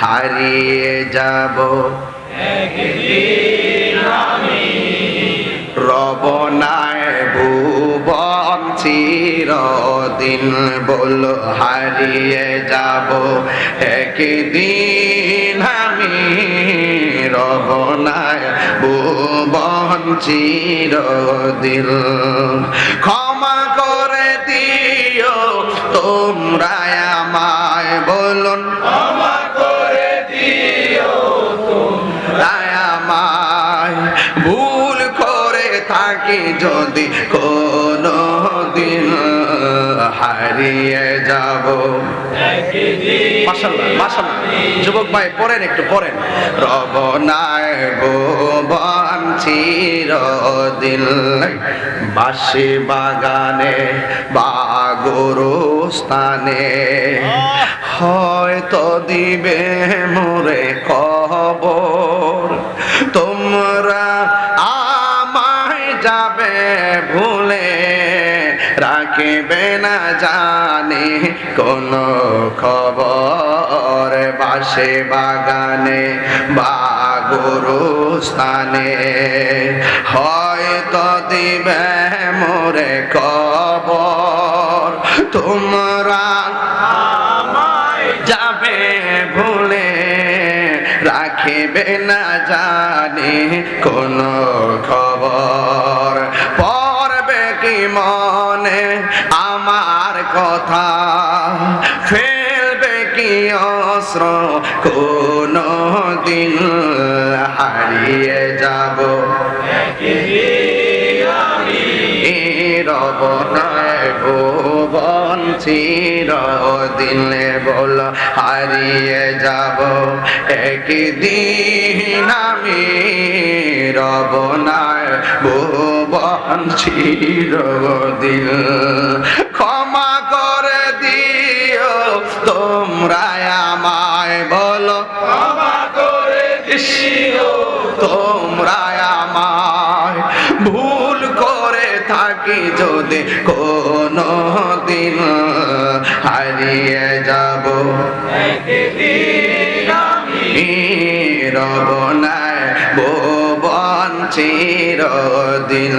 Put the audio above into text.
হারিয়ে যাব। রবনায় ভুবন চিরদিন বল হারিয়ে যাব। একদিন আমি রবনায় ভুবন চিরদিন। ক্ষমা করে দিও তোমরা আমায় বলুন ভুল করে থাকি যদি কোনো দিন হারিয়ে যাব। যুবক ভাই, পড়েন একটু, পড়েন। রবনায় ভুবন চিরদিন। বাসি বাগানে বা গরু স্থানে হয়তো দিবে মোরে খবর। তোমরা আমায় যাবে ভুলে রাখবে না জানি কোন খবর বাসে বাগানে বা স্থানে হয়তো দিবে মোরে খবর, তোমরা যাবে ভুলে রাখিবে না জানি কোন খবর। পড়বে কি মনে আমার কথা? ফেলবে কি অস্ত্র? কোন দিন হারিয়ে যাব। রবনায় ভুবন চিরদিনে বল হারিয়ে যাব। একদিন আমি রবনায় ভুবন চিরদিন। ক্ষমা করে দিও তোমরা আমায় বলো। দিও। তোমরা থাকি যদি কোনো দিন হারিয়ে যাব রবনায় ভুবন চিরদিন।